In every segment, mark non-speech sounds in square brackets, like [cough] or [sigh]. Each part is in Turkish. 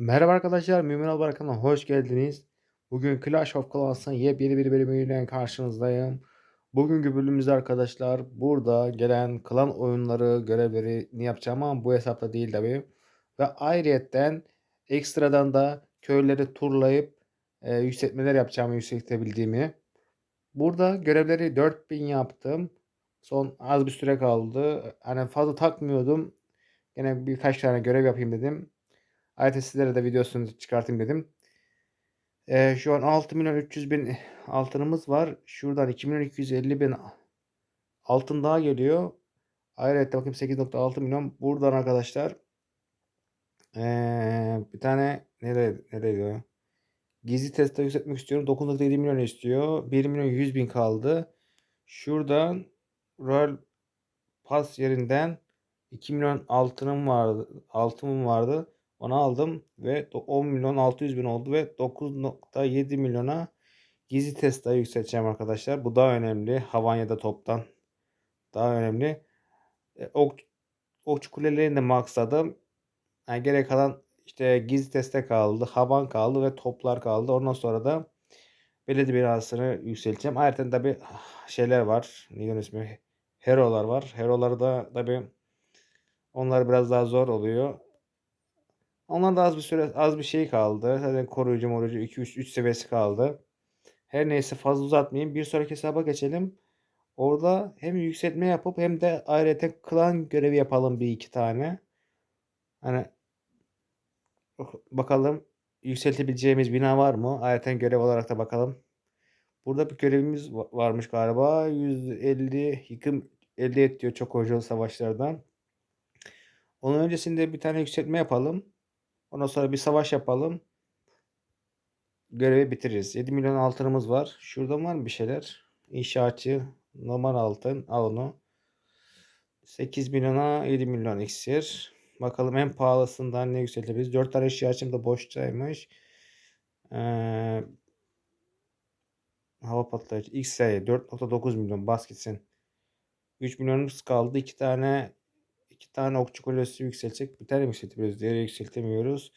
Merhaba arkadaşlar, Mümin Albar kanalına hoş geldiniz. Bugün Clash of Clans'ın yepyeni bir bölümüyle karşınızdayım. Bugünkü bölümümüzde arkadaşlar burada gelen klan oyunları görevlerini yapacağım ama bu hesapta değil tabi. Ve ayrıyetten ekstradan da köyleri turlayıp e, yükseltmeler yapacağımı yükseltebildiğimi. Burada görevleri 4000 yaptım. Son az bir süre kaldı. Hani fazla takmıyordum. Yine birkaç tane görev yapayım dedim. Ayrıca sizlere de videosunu çıkartayım dedim. Ee, şu an 6 milyon 300 bin altınımız var. Şuradan 2 milyon 250 bin altın daha geliyor. Ayrıca bakayım 8.6 milyon. Buradan arkadaşlar ee, bir tane nereye, nereye diyor? Gizli testte yükseltmek istiyorum. 9.7 milyon istiyor. 1 milyon 100 bin kaldı. Şuradan Royal Pass yerinden 2 milyon altınım vardı. Altınım vardı. Onu aldım ve 10 milyon 600 bin oldu ve 9.7 milyona gizli testa yükselteceğim arkadaşlar. Bu daha önemli. Havanya'da toptan daha önemli. E, ok, okçu kulelerini de maksadım. Yani gerek kalan işte gizli teste kaldı. Havan kaldı ve toplar kaldı. Ondan sonra da belediye binasını yükselteceğim. Ayrıca tabi şeyler var. Neydi ismi? Hero'lar var. Hero'ları da tabi onlar biraz daha zor oluyor. Ondan da az bir süre az bir şey kaldı. Zaten koruyucu moruyucu 2 3 3 seviyesi kaldı. Her neyse fazla uzatmayayım. Bir sonraki hesaba geçelim. Orada hem yükseltme yapıp hem de ayrıca klan görevi yapalım bir iki tane. Hani bakalım yükseltebileceğimiz bina var mı? Ayrıca görev olarak da bakalım. Burada bir görevimiz varmış galiba. 150 yıkım elde et diyor çok hocalı savaşlardan. Onun öncesinde bir tane yükseltme yapalım. Ondan sonra bir savaş yapalım. Görevi bitiririz. 7 milyon altınımız var. Şuradan var mı bir şeyler? İnşaatçı normal altın al onu. 8 milyona 7 milyon iksir. Bakalım en pahalısından ne yükseltebiliriz. 4 tane inşaatçım da boştaymış. Ee, hava patlayıcı. XS 4.9 milyon bas gitsin. 3 milyonumuz kaldı. 2 tane 2 tane okçu kulesi yükselecek. Bir tane yükseltebiliyoruz. Diğeri yükseltemiyoruz.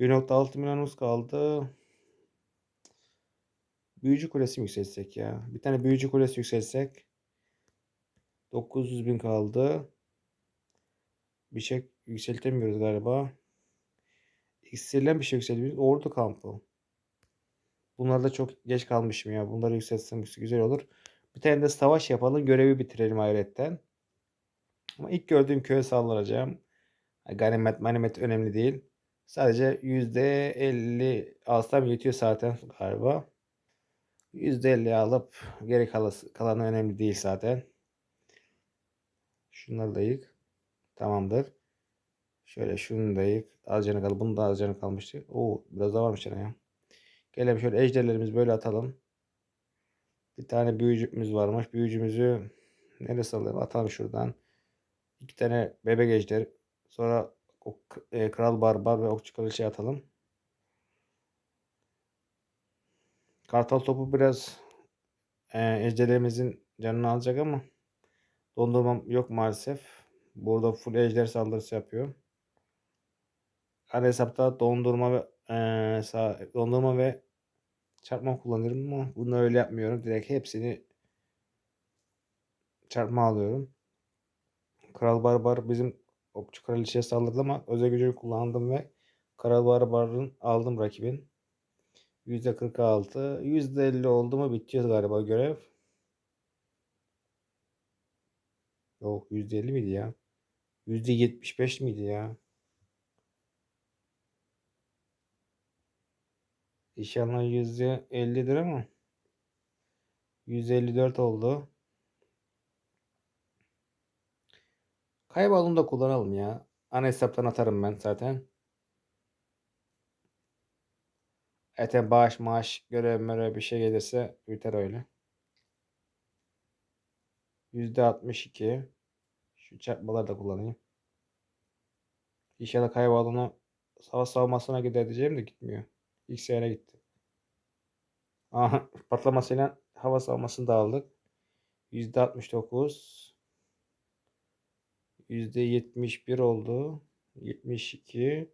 1.6 milyonumuz kaldı. Büyücü kulesi mi yükseltsek ya? Bir tane büyücü kulesi yükseltsek. 900 bin kaldı. Bir şey yükseltemiyoruz galiba. İksirlen bir şey yükseltemiyoruz. Ordu kampı. Bunlarda çok geç kalmışım ya. Bunları yükseltsem güzel olur. Bir tane de savaş yapalım. Görevi bitirelim hayretten. Ama ilk gördüğüm köye saldıracağım. Ganimet manimet önemli değil. Sadece %50 alsam yetiyor zaten galiba. %50 alıp geri kalanı önemli değil zaten. Şunları da yık. Tamamdır. Şöyle şunu da yık. Az canı kaldı. Bunun da az canı kalmıştı. Oo biraz daha varmış ya. Gelelim şöyle ejderlerimizi böyle atalım. Bir tane büyücümüz varmış. Büyücümüzü neresi alalım? Atalım şuradan. İki tane bebek ejder. Sonra o, e, kral barbar ve okçu kraliçe atalım. Kartal topu biraz e, ejderlerimizin canını alacak ama dondurmam yok maalesef. Burada full ejder saldırısı yapıyor. Her hesapta dondurma ve e, sağ, dondurma ve çarpma kullanıyorum ama bunu öyle yapmıyorum. Direkt hepsini çarpma alıyorum. Kral Barbar bizim okçu kraliçeye saldırdı ama özel gücünü kullandım ve Kral Barbar'ın aldım rakibin. %46. %50 oldu mu bitiyor galiba görev. Yok %50 miydi ya? %75 miydi ya? İnşallah %50'dir ama 154 oldu. Kaybolunu da kullanalım ya. Ana hesaptan atarım ben zaten. Ete bağış maaş görev mörev bir şey gelirse biter öyle. %62. Şu çarpmaları da kullanayım. İnşallah kaybolunu savaş savunmasına gider diyeceğim de gitmiyor. Seyre gitti. Aha [laughs] patlamasıyla hava savunmasını da aldık. %69. %71 oldu. 72.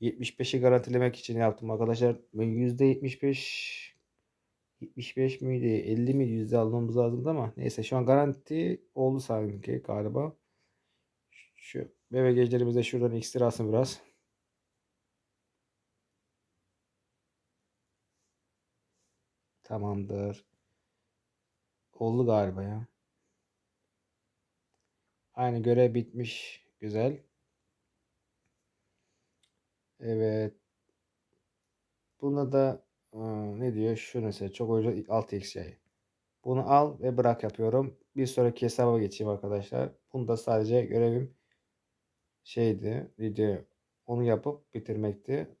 75'i garantilemek için yaptım arkadaşlar. Ben %75 75 miydi 50 miydi yüzde almamız lazımdı ama neyse şu an garanti oldu sanki galiba. Şu bebek ejderimiz de şuradan iksir alsın biraz. Tamamdır. Oldu galiba ya. Aynı görev bitmiş. Güzel. Evet. Buna da ne diyor? Şu mesela çok oyuncu 6x yayı. Bunu al ve bırak yapıyorum. Bir sonraki hesaba geçeyim arkadaşlar. Bunda sadece görevim şeydi. Video onu yapıp bitirmekti.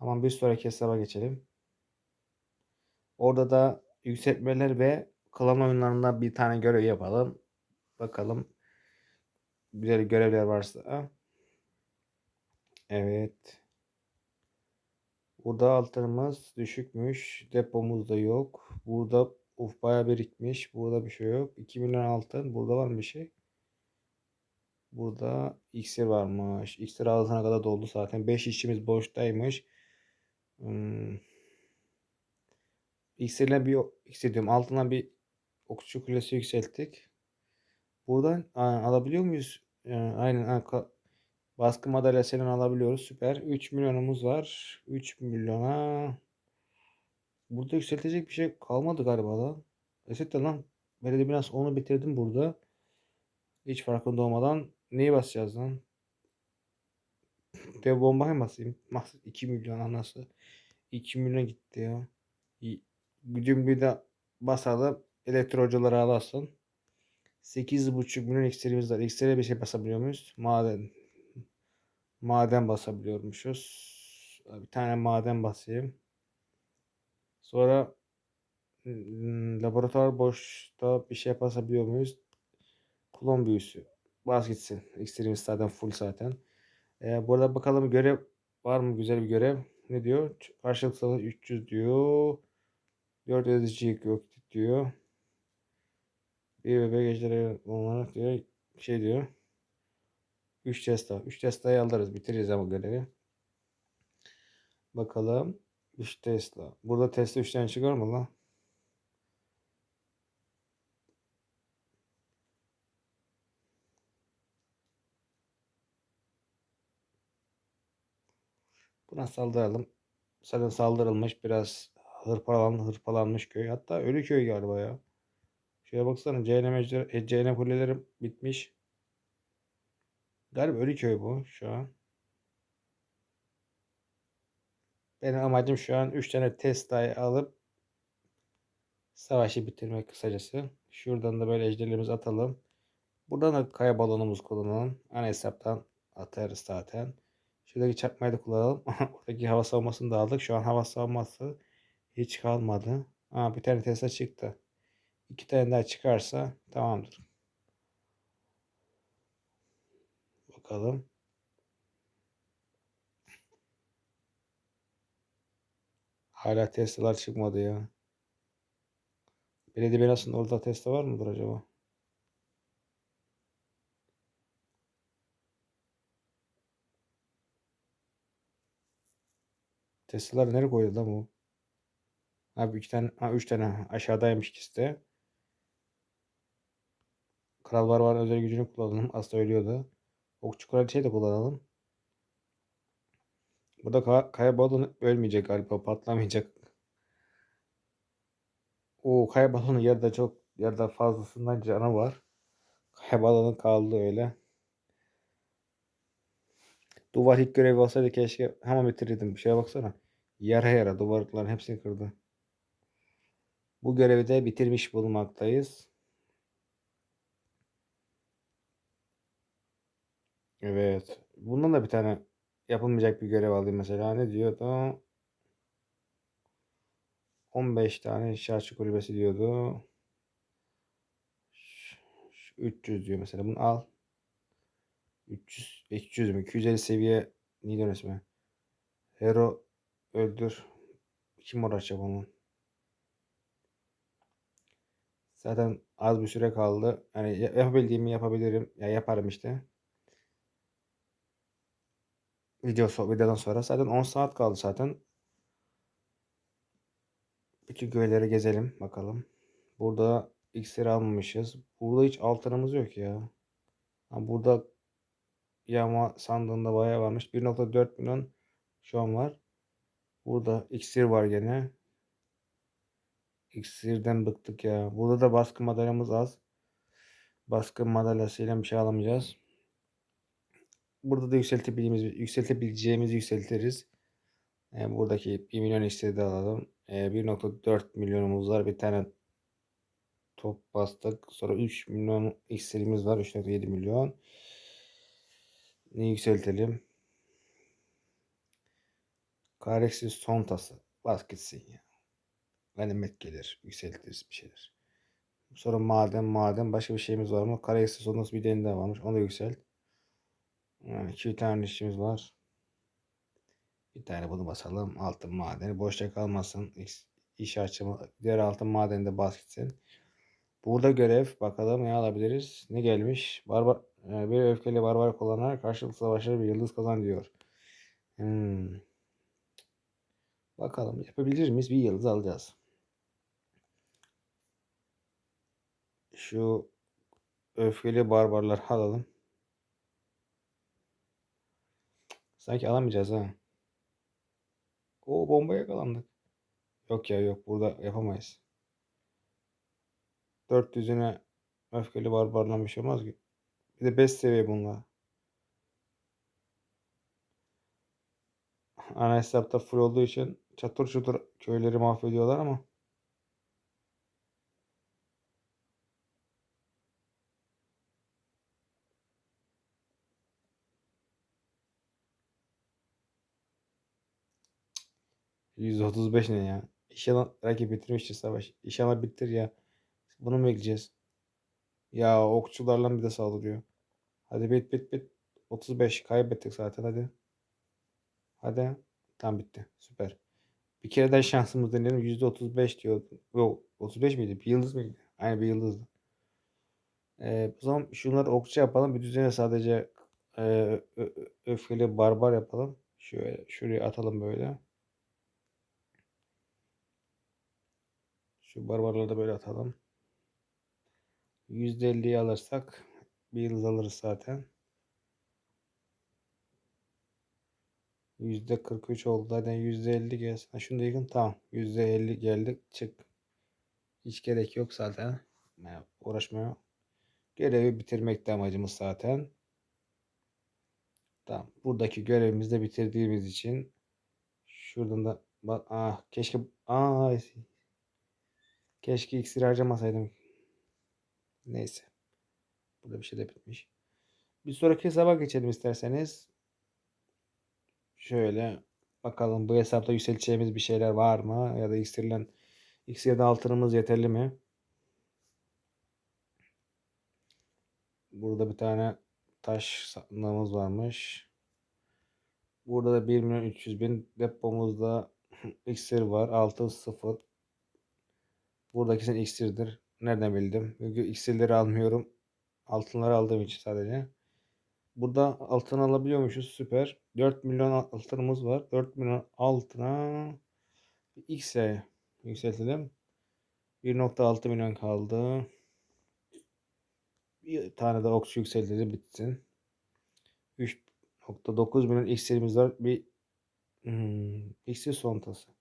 Ama bir sonraki hesaba geçelim. Orada da yükseltmeler ve klan oyunlarından bir tane görev yapalım. Bakalım güzel görevler varsa. Evet. Burada altınımız düşükmüş. Depomuz da yok. Burada uf bayağı birikmiş. Burada bir şey yok. 2 milyon altın. Burada var mı bir şey? Burada iksir varmış. İksir ağzına kadar doldu zaten. 5 işçimiz boştaymış. Hmm. İksirle bir iksir diyorum. Altından bir okçu kulesi yükselttik. Buradan alabiliyor muyuz? aynen baskı madalyasını alabiliyoruz. Süper. 3 milyonumuz var. 3 milyona burada yükseltecek bir şey kalmadı galiba da. Eset de lan. Belediye biraz onu bitirdim burada. Hiç farkında olmadan. Neyi basacağız lan? Dev bombaya basayım? 2 milyon anası. 2 milyon gitti ya. Gücüm bir de basalım. Elektro hocaları alasın. 8.5 milyon iksirimiz var. Bir şey basabiliyor muyuz? Maden. Maden basabiliyormuşuz. Bir tane maden basayım. Sonra laboratuvar boşta bir şey basabiliyor muyuz? Klon büyüsü. Bas gitsin. İksirimiz zaten full zaten. Ee, burada bakalım görev var mı? Güzel bir görev. Ne diyor? Karşılıklı 300 diyor. 4 edici yok diyor. Bir bebek ejderi olarak diyor şey diyor. 3 Tesla. 3 Tesla'yı alırız. Bitiririz ama görevi. Bakalım. 3 Tesla. Burada Tesla 3 tane çıkar mı lan? Buna saldıralım. Zaten saldırılmış biraz hırpalan, hırpalanmış köy. Hatta ölü köy galiba ya. Şuraya baksana cehennem, ejder, cehennem kuleleri bitmiş. Galiba ölü köy bu şu an. Benim amacım şu an 3 tane Tesla'yı alıp savaşı bitirmek kısacası. Şuradan da böyle ejderlerimizi atalım. Buradan da kaya balonumuz kullanalım. Ana hesaptan atarız zaten. Şuradaki çakmayı da kullanalım. [laughs] Oradaki hava savunmasını da aldık. Şu an hava savunması hiç kalmadı. Aa, bir tane Tesla çıktı. İki tane daha çıkarsa tamamdır. Bakalım. Hala Tesla'lar çıkmadı ya. Belediye binasında orada Tesla var mıdır acaba? Tesla'lar nereye koydu lan bu? Abi iki tane, ha, üç tane aşağıdaymış ikisi de. Kral var özel gücünü kullanalım. Aslında ölüyordu. Okçu kraliçeyi de kullanalım. Burada kaya, kaya balonu ölmeyecek galiba. Patlamayacak. O kaya balonu yerde çok yerde fazlasından canı var. Kaya balonu kaldı öyle. Duvar ilk görevi olsaydı keşke hemen bitirirdim. Bir şeye baksana. Yara yara duvarların hepsini kırdı. Bu görevi de bitirmiş bulunmaktayız. Evet. Bundan da bir tane yapılmayacak bir görev alayım mesela. Ne diyordu? 15 tane şarjı kulübesi diyordu. 300 diyor mesela. Bunu al. 300, 300 mü? 250 seviye neydi ismi? Hero öldür. Kim uğraşacak onun? Zaten az bir süre kaldı. Yani yapabildiğimi yapabilirim. Ya yaparım işte. Video videodan sonra. Zaten 10 saat kaldı zaten. Bütün köyleri gezelim bakalım. Burada iksir almamışız. Burada hiç altınımız yok ya. Burada yağma sandığında bayağı varmış. 1.4 milyon şu an var. Burada iksir var gene. İksirden bıktık ya. Burada da baskı madalyamız az. Baskı madalyasıyla bir şey alamayacağız. Burada da yükseltebileceğimiz, yükseltebileceğimizi yükseltiriz. Yani buradaki 1 milyon iksiri de alalım. E, 1.4 milyonumuz var. Bir tane top bastık. Sonra 3 milyon iksirimiz var. 3.7 milyon. Ne yükseltelim? Kareksiz son tası. Bas gitsin ya. Ganimet gelir. Yükseltiriz bir şeyler. Sonra maden maden. Başka bir şeyimiz var mı? Kareksiz son tası bir tane varmış. Onu da yükselt. Yani iki tane işimiz var. Bir tane bunu basalım. Altın madeni. Boşta kalmasın. İş, açımı. Diğer altın madeni de bas gitsin. Burada görev. Bakalım ne alabiliriz. Ne gelmiş? Barbar, e, bir öfkeli barbar kullanarak karşılıklı savaşları bir yıldız kazan diyor. Hmm. Bakalım yapabilir miyiz? Bir yıldız alacağız. Şu öfkeli barbarlar alalım. Sanki alamayacağız ha. O bomba yakalandık. Yok ya yok burada yapamayız. 400'üne öfkeli barbarla bir şey olmaz ki. Bir de 5 seviye bunlar. Ana hesapta full olduğu için çatır çutur köyleri mahvediyorlar ama. %35 ne ya? İnşallah rakip bitirmiştir savaş. İnşallah bitir ya. Bunu mu bekleyeceğiz? Ya okçularla bir de saldırıyor. Hadi bit bit bit. 35 kaybettik zaten hadi. Hadi. Tam bitti. Süper. Bir kere daha şansımız deneyelim. %35 diyor. Yok 35 miydi? Bir yıldız mıydı? Aynı bir yıldızdı. Ee, o zaman şunları okçu yapalım. Bir düzene sadece e, öfkeli barbar yapalım. Şöyle şuraya atalım böyle. Şu barbarları da böyle atalım. %50'yi alırsak bir yıldız alırız zaten. %43 oldu. Zaten %50 gelsin. Şunu da yıkın. Tamam. %50 geldi. Çık. Hiç gerek yok zaten. Yani uğraşmaya. Görevi bitirmekte amacımız zaten. Tamam. Buradaki görevimizi de bitirdiğimiz için şuradan da bak ah keşke ah keşke iksir harcamasaydım. Neyse. Burada bir şey de bitmiş. Bir sonraki hesaba geçelim isterseniz. Şöyle bakalım bu hesapta yükselteceğimiz bir şeyler var mı? Ya da iksirlen iksirde altınımız yeterli mi? Burada bir tane taş sandığımız varmış. Burada da 1 milyon 300 bin depomuzda [laughs] iksir var. Altın sıfır. Buradaki sen iksirdir. Nereden bildim? Çünkü iksirleri almıyorum. Altınları aldığım için sadece. Burada altın alabiliyormuşuz. Süper. 4 milyon altınımız var. 4 milyon altına X'e yükseltelim. 1.6 milyon kaldı. Bir tane de okçu yükseltelim bitsin. 3.9 milyon iksirimiz var. Bir hmm, iksir sontası.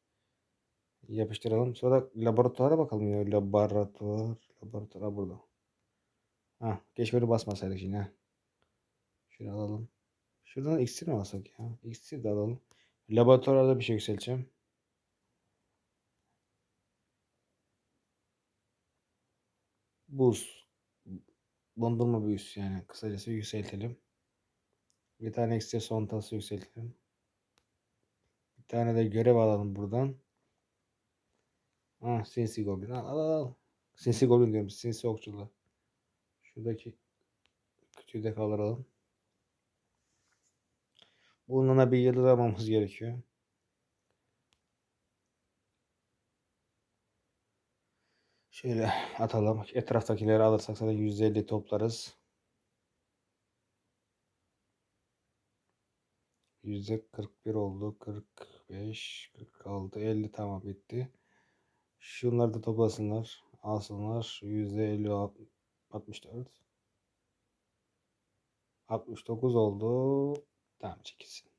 Yapıştıralım. Sonra laboratuvara bakalım ya. Laboratuvar. Laboratuvar burada. Ha, geçmeli basmasaydık yine. Şunu alalım. Şuradan iksir mi alsak ya? İksir de alalım. Laboratuvarda bir şey yükselteceğim. Buz. Dondurma büyüsü yani. Kısacası yükseltelim. Bir tane iksir sontası yükseltelim. Bir tane de görev alalım buradan. Ah sinsi goblin. Al al al. Sinsi goblin diyorum. Sinsi okçular. Şuradaki kütüğü de kaldıralım. Bununla bir yıldız almamız gerekiyor. Şöyle atalım. Etraftakileri alırsak zaten 150 toplarız. Yüzde 41 oldu. 45, 46, 50 tamam bitti. Şunları da toplasınlar. Alsınlar. Yüzde 50, 64. 69 oldu. Tamam çekilsin.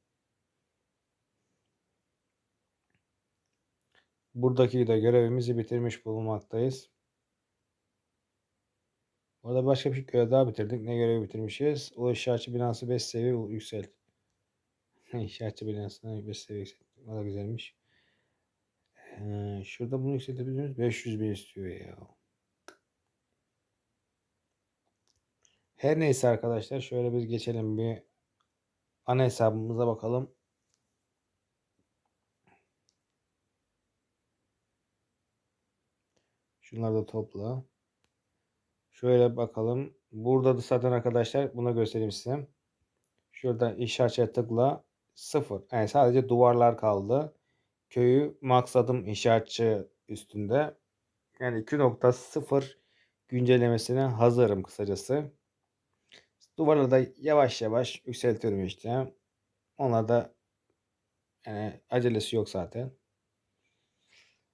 Buradaki de görevimizi bitirmiş bulunmaktayız. Orada başka bir görev daha bitirdik. Ne görevi bitirmişiz? O inşaatçı binası 5 seviye yükselt. [laughs] inşaatçı binasına 5 seviye yükselt. O da güzelmiş. Ee, şurada bunu yükseltebilir miyiz? 500 bin istiyor ya. Her neyse arkadaşlar şöyle biz geçelim bir ana hesabımıza bakalım. Şunları da topla. Şöyle bakalım. Burada da zaten arkadaşlar buna göstereyim size. Şurada inşaatçıya tıkla. Sıfır. Yani sadece duvarlar kaldı. Köyü maksadım inşaatçı üstünde. Yani 2.0 güncellemesine hazırım kısacası. Duvarları da yavaş yavaş yükseltiyorum işte. Onlar da yani acelesi yok zaten.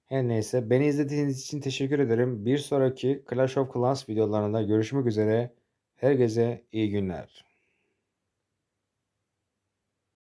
Her neyse beni izlediğiniz için teşekkür ederim. Bir sonraki Clash of Clans videolarında görüşmek üzere. Herkese iyi günler.